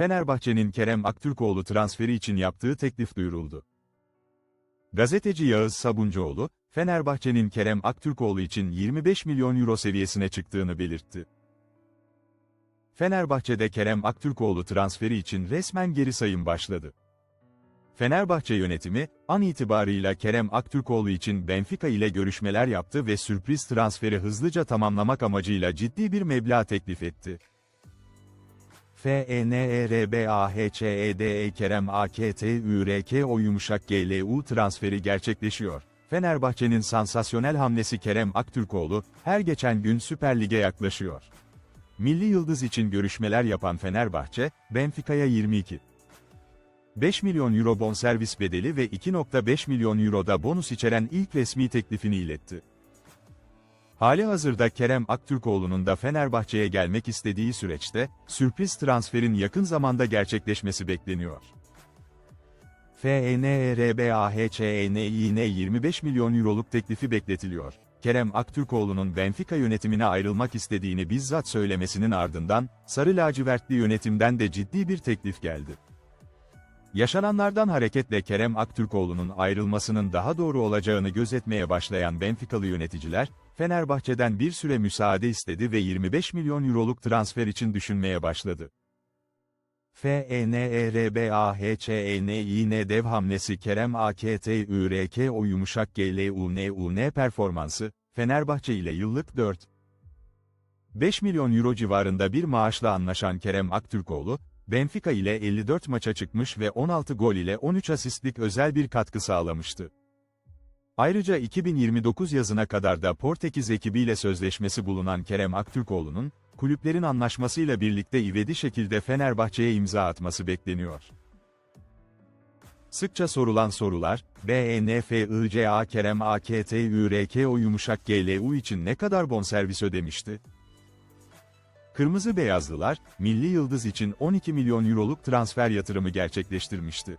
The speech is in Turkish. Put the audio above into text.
Fenerbahçe'nin Kerem Aktürkoğlu transferi için yaptığı teklif duyuruldu. Gazeteci Yağız Sabuncuoğlu, Fenerbahçe'nin Kerem Aktürkoğlu için 25 milyon euro seviyesine çıktığını belirtti. Fenerbahçe'de Kerem Aktürkoğlu transferi için resmen geri sayım başladı. Fenerbahçe yönetimi, an itibarıyla Kerem Aktürkoğlu için Benfica ile görüşmeler yaptı ve sürpriz transferi hızlıca tamamlamak amacıyla ciddi bir meblağ teklif etti. E FENERBAHÇEDE Kerem AKTÜRK o yumuşak GLU transferi gerçekleşiyor. Fenerbahçe'nin sansasyonel hamlesi Kerem Aktürkoğlu, her geçen gün Süper Lig'e yaklaşıyor. Milli Yıldız için görüşmeler yapan Fenerbahçe, Benfica'ya 22. 5 milyon euro bonservis bedeli ve 2.5 milyon euro da bonus içeren ilk resmi teklifini iletti. Hali hazırda Kerem Aktürkoğlu'nun da Fenerbahçe'ye gelmek istediği süreçte, sürpriz transferin yakın zamanda gerçekleşmesi bekleniyor. E FENERBAHÇENİ'ne 25 milyon euroluk teklifi bekletiliyor. Kerem Aktürkoğlu'nun Benfica yönetimine ayrılmak istediğini bizzat söylemesinin ardından, Sarı lacivertli yönetimden de ciddi bir teklif geldi. Yaşananlardan hareketle Kerem Aktürkoğlu'nun ayrılmasının daha doğru olacağını gözetmeye başlayan Benficalı yöneticiler, Fenerbahçe'den bir süre müsaade istedi ve 25 milyon euroluk transfer için düşünmeye başladı. E FENERBAHÇENİ'ne dev hamlesi Kerem AKTÜRK o yumuşak GLUNUN performansı, Fenerbahçe ile yıllık 4. 5 milyon euro civarında bir maaşla anlaşan Kerem Aktürkoğlu, Benfica ile 54 maça çıkmış ve 16 gol ile 13 asistlik özel bir katkı sağlamıştı. Ayrıca 2029 yazına kadar da Portekiz ekibiyle sözleşmesi bulunan Kerem Aktürkoğlu'nun, kulüplerin anlaşmasıyla birlikte ivedi şekilde Fenerbahçe'ye imza atması bekleniyor. Sıkça sorulan sorular, BNFICA Kerem AKTÜRK o yumuşak GLU için ne kadar bonservis ödemişti? Kırmızı Beyazlılar, Milli Yıldız için 12 milyon euroluk transfer yatırımı gerçekleştirmişti.